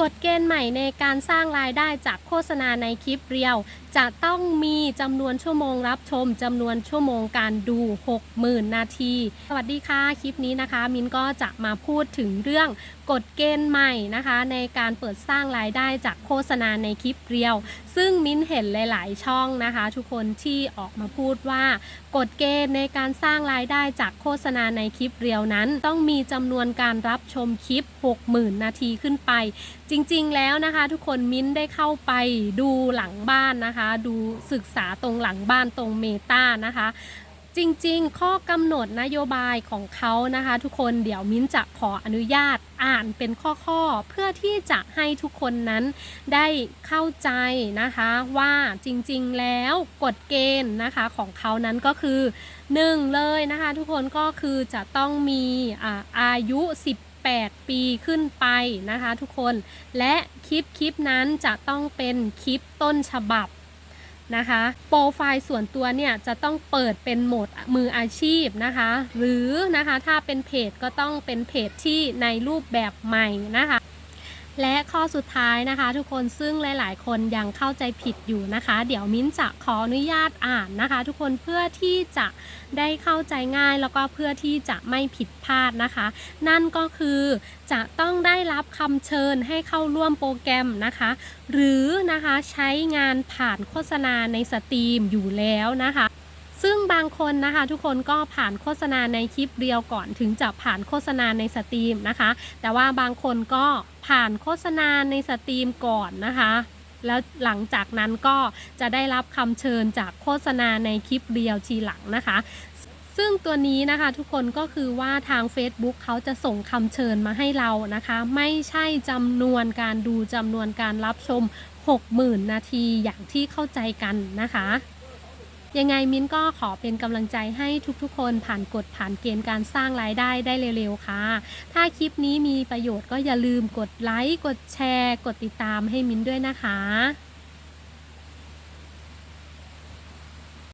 กฎเกณฑ์ใหม่ในการสร้างรายได้จากโฆษณาในคลิปเรียว จะต้องมีจำนวนชั่วโมงรับชมจำนวนชั่วโมงการดู 60,000 นาที สวัสดีค่ะ คลิปนี้นะคะ มินก็จะมาพูดถึงเรื่องกฎเกณฑ์ใหม่นะคะ ในการเปิดสร้างรายได้จากโฆษณาในคลิปเรียว ซึ่งมินเห็นหลาย ๆ ช่องนะคะ ทุกคนที่ออกมาพูดว่ากฎเกณฑ์ในการสร้างรายได้จากโฆษณาในคลิปเรียวนั้น ต้องมีจำนวนการรับชมคลิป 60,000 นาทีขึ้นไปจริงๆแล้วนะคะ ทุกคนมิ้นได้เข้าไปดูหลังบ้านนะคะ ดูศึกษาตรงหลังบ้านตรงเมตานะคะ จริงๆ ข้อกำหนดนโยบายของเขานะคะ ทุกคนเดี๋ยวมิ้นจะขออนุญาตอ่านเป็นข้อๆ เพื่อที่จะให้ทุกคนนั้นได้เข้าใจนะคะว่าจริงๆแล้วกฎเกณฑ์นะคะของเขานั้นก็คือ 1 เลยนะคะ ทุกคนก็คือจะต้องมีอาอายุ 18ปีขึ้นไปนะคะทุกคน และคลิปคลิปนั้นจะต้องเป็นคลิปต้นฉบับนะคะโปรไฟล์ส่วนตัวเนี่ยจะต้องเปิดเป็นโหมดมืออาชีพนะคะ หรือนะคะถ้าเป็นเพจก็ต้องเป็นเพจที่ในรูปแบบใหม่นะคะ และข้อสุดท้ายนะคะ ทุกคนซึ่งหลาย ๆ คนยังเข้าใจผิดอยู่นะคะ เดี๋ยวมิ้นจะขออนุญาตอ่านนะคะ ทุกคนเพื่อที่จะได้เข้าใจง่ายแล้วก็เพื่อที่จะไม่ผิดพลาดนะคะ นั่นก็คือจะต้องได้รับคำเชิญให้เข้าร่วมโปรแกรมนะคะ หรือนะคะใช้งานผ่านโฆษณาในสตรีมอยู่แล้วนะคะ ซึ่งบางคนนะคะทุกคนก็ผ่านโฆษณาในคลิปเรียวก่อนถึงจะผ่านโฆษณาในสตรีมนะคะ แต่ว่าบางคนก็ผ่านโฆษณาในสตรีมก่อนนะคะ แล้วหลังจากนั้นก็จะได้รับคำเชิญจากโฆษณาในคลิปเรียวทีหลังนะคะ ซึ่งตัวนี้นะคะทุกคนก็คือว่าทาง Facebook เขาจะส่งคำเชิญมาให้เรานะคะ ไม่ใช่จำนวนการดูจำนวนการรับชม 60,000 นาทีอย่างที่เข้าใจกันนะคะ ยังไงมิ้นก็ขอเป็นกำลังใจให้ทุกๆ คนผ่านกฎผ่านเกณฑ์การสร้างรายได้ได้เร็วๆค่ะ ถ้าคลิปนี้มีประโยชน์ก็อย่าลืมกดไลค์กดแชร์ กดติดตามให้มิ้นด้วยนะคะ